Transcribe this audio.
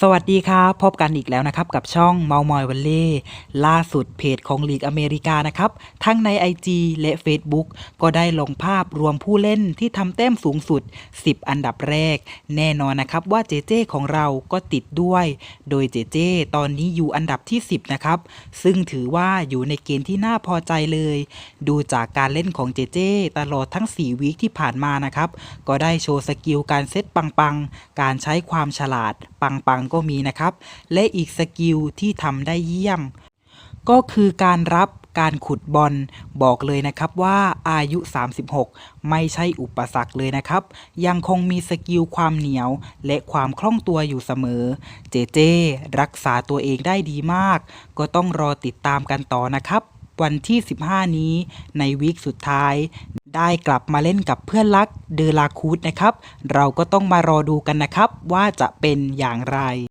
สวัสดีครับพบกันอีกแล้วนะครับ กับช่องเมามอยวันเล่ล่าสุดเพจของลีกอเมริกานะครับ ทั้งใน IG และ Facebook ก็ได้ลงภาพรวมผู้เล่นที่ทำแต้มสูงสุด 10 อันดับแรก แน่นอนนะครับว่าเจเจของเราก็ติดด้วย โดยเจเจตอนนี้อยู่อันดับที่ 10 นะครับ ซึ่งถือว่าอยู่ในเกณฑ์ที่น่าพอใจเลย ดูจากการเล่นของเจเจตลอดทั้ง 4 วีคที่ผ่านมานะครับก็ได้โชว์สกิลการเซตปังๆการใช้ความฉลาดปังๆก็มีนะครับ และอีกสกิลที่ทำได้เยี่ยม ก็คือการรับการขุดบอลบอกเลยนะครับว่าอายุ 36 ไม่ใช่อุปสรรคเลยนะครับ ยังคงมีสกิลความเหนียว และความคล่องตัวอยู่เสมอ เจเจ รักษาตัวเองได้ดีมาก ก็ต้องรอติดตามกันต่อนะครับ วันที่ 15 นี้ในวีคสุดท้าย ได้กลับมาเล่นกับเพื่อนรักเดอลาคูดนะครับ เราก็ต้องมารอดูกันนะครับ ว่าจะเป็นอย่างไร